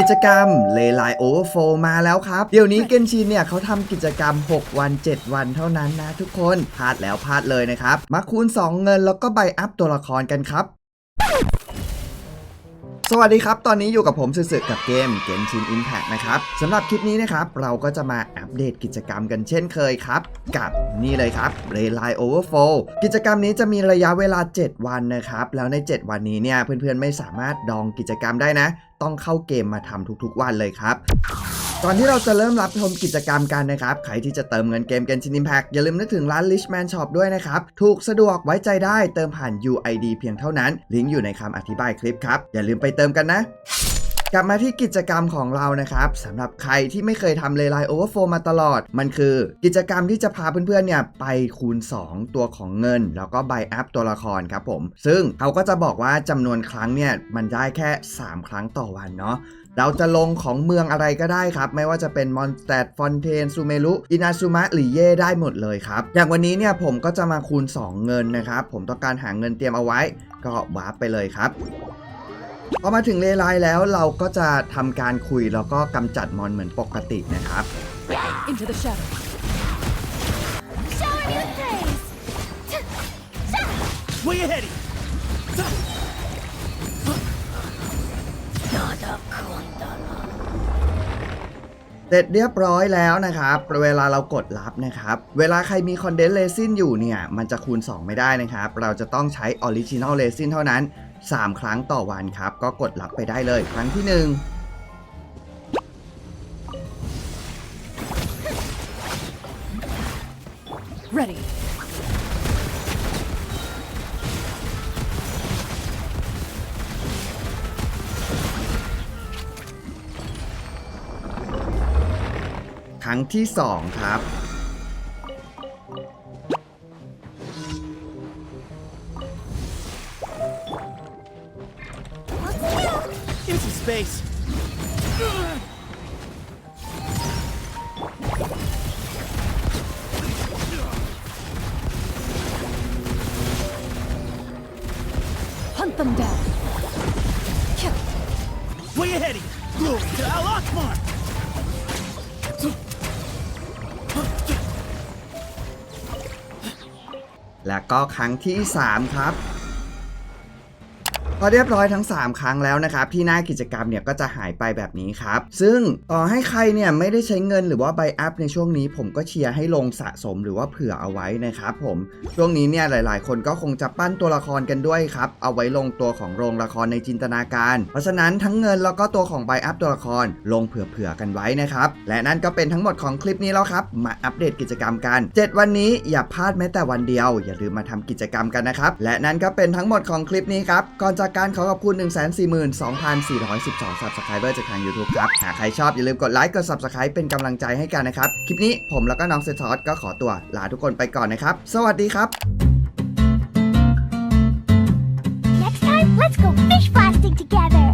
กิจกรรมเลไลโอเวอร์โฟมาแล้วครับ เดี๋ยวนี้เกนชินเนี่ยเขาทำกิจกรรม 6 วัน 7 วันเท่านั้นนะทุกคนพลาดแล้วพลาดเลยนะครับ มาคูณ 2 เงินแล้วก็ใบอัพตัวละครกันครับ สวัสดีครับ ตอนนี้อยู่กับผมสึกๆกับเกมเกมชินอิมแพ t นะครับสำหรับคลิปนี้นะครับ เราก็จะมาอัปเดตกิจกรรมกันเช่นเคยครับ กับนี่เลยครับ r a y l i n e Overflow กิจกรรมนี้จะมีระยะเวลา 7 วันนะครับ แล้วใน 7 วันนี้เนี่ยเพื่อนๆไม่สามารถดองกิจกรรมได้นะ ต้องเข้าเกมมาทำทุกๆวันเลยครับ ก่อนที่เราจะเริ่มรับชมกิจกรรมกันนะครับ ใครที่จะเติมเงินเกม Genshin Impact อย่าลืมนึกถึงร้าน Richman Shop ด้วยนะครับ ถูกสะดวกไว้ใจได้เติมผ่าน UID เพียงเท่านั้น ลิงก์อยู่ในคำอธิบายคลิปครับ อย่าลืมไปเติมกันนะ กลับมาที่กิจกรรมของเรานะครับสำหรับใครที่ไม่เคยทำเลไลโอเวอร์โฟมาตลอด มันคือกิจกรรมที่จะพาเพื่อนๆเนี่ยไปคูณ 2 ตัวของเงิน แล้วก็ใบอัพตัวละครครับผม ซึ่งเขาก็จะบอกว่าจำนวนครั้งเนี่ยมันได้แค่ 3 ครั้งต่อวันเนาะเราจะลงของเมืองอะไรก็ได้ครับ ไม่ว่าจะเป็นมอนสเตดฟอนเทนซูเมรุอินาซูมะหรือเย่ได้หมดเลยครับ อย่างวันนี้เนี่ยผมก็จะมาคูณ 2 เงินนะครับ ผมต้องการหาเงินเตรียมเอาไว้ ก็วาร์ปไปเลยครับ พอมาถึงเลไลน์แล้วเราก็จะทำการคุยแล้วก็กำจัดมอนเหมือนปกตินะครับ Into the shadow. Shower me with praise! Where you heading? เสร็จเรียบร้อยแล้วนะครับ เวลาเรากดรับนะครับ เวลาใครมีคอนเดนต์เรซินอยู่เนี่ย มันจะคูณ 2 ไม่ได้นะครับ เราจะต้องใช้ออริจิน l ลเรซินเท่านั้น3 ครั้งต่อวันครับ ก็กดรับไปได้เลยครั้งที่1 Ready. ครั้งที่ 2 ครับ Into space. Hunt them down. Kill. Where you heading? Glory to Al Akbar! และก็ครั้งที่ 3 ครับ พอเรียบร้อยทั้ง 3 ครั้งแล้วนะครับที่หน้ากิจกรรมเนี่ยก็จะหายไปแบบนี้ครับ ซึ่งต่อให้ใครเนี่ยไม่ได้ใช้เงินหรือว่าใบอัพในช่วงนี้ ผมก็เชียร์ให้ลงสะสมหรือว่าเผื่อเอาไว้นะครับผมช่วงนี้เนี่ยหลาย ๆ คนก็คงจะปั้นตัวละครกันด้วยครับเอาไว้ลงตัวของโรงละครในจินตนาการ เพราะฉะนั้นทั้งเงินแล้วก็ตัวของใบอัพตัวละครลงเผื่อๆกันไว้นะครับและนั่นก็เป็นทั้งหมดของคลิปนี้แล้วครับมาอัปเดตกิจกรรมกัน 7 วันนี้อย่าพลาดแม้แต่วันเดียว อย่าลืมมาทำกิจกรรมกันนะครับและนั่นก็เป็นทั้งหมดของคลิปนี้ครับก่อนจากการขอขอบคุณ 142,412 Subscriber จากทาง YouTube ครับ หากใครชอบอย่าลืมกดไลค์กด Subscribe เป็นกำลังใจให้กันนะครับ คลิปนี้ผมแล้วก็น้องเซทอสก็ขอตัวลาทุกคนไปก่อนนะครับ สวัสดีครับ Next time, let's go fish blasting together!